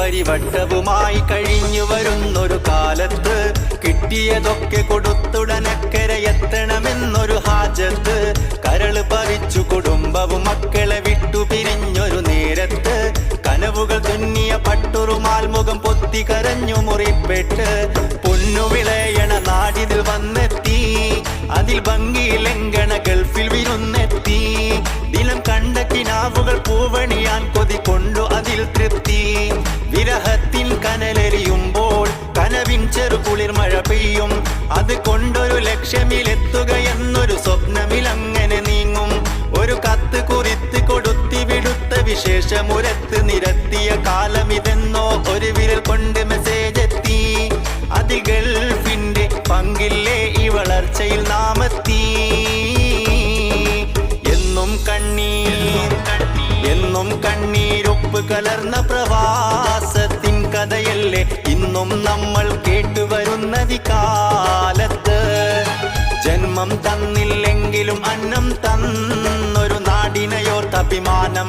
പരിവട്ടവുമായി കഴിഞ്ഞു വരുന്നൊരു കാലത്ത് കിട്ടിയതൊക്കെ കൊടുത്തുടനക്കരയെത്തണമെന്നൊരു ഹാജത്ത്. കരൾ പറിച്ചു കുടുംബവും മക്കളെ വിട്ടു പിരിഞ്ഞൊരു നേരത്ത്. കനവുകൾ തുന്നിയ പട്ടുറുമാൽ മുഖം പൊത്തി കരഞ്ഞു മുറിപ്പെട്ട്. പൊന്നു വിളയണ നാടിതിൽ വന്നെത്തി. അതിൽ ഭംഗിയിലെങ്കണ ഗൾഫിൽ വിരുന്നെത്തി. ദിനം കണ്ട കിനാവുകൾ പൂവണിയാൻ കൊതി കൊണ്ടു അതിൽ തൃപ്തി. വിരഹത്തിൻ കനലെറിയുമ്പോൾ കനവിൻ ചെറു കുളിർ മഴ പെയ്യും. അത് കൊണ്ടൊരു ലക്ഷ്യമിലെത്തുക എന്നൊരു സ്വപ്നമിൽ അങ്ങനെ നീങ്ങും. ഒരു കത്ത് കുറിത്ത് കൊടുത്തി വിടുത്ത വിശേഷമുരത്ത് നിരത്തിയ കാലമിതെന്നോ ഒരു വിരൽ കൊണ്ട് മെസ്സേജ് എത്തി. അതിൽ ഗൾഫിന്റെ പങ്കില്ലേ ഈ വളർച്ചയിൽ നാമെത്തി. കഥയല്ലേ ഇന്നും നമ്മൾ കേട്ടുവരുന്നത് കാലത്ത് ജന്മം തന്നില്ലെങ്കിലും അന്നം തന്നൊരു നാടിനയോർത്ത് അഭിമാനം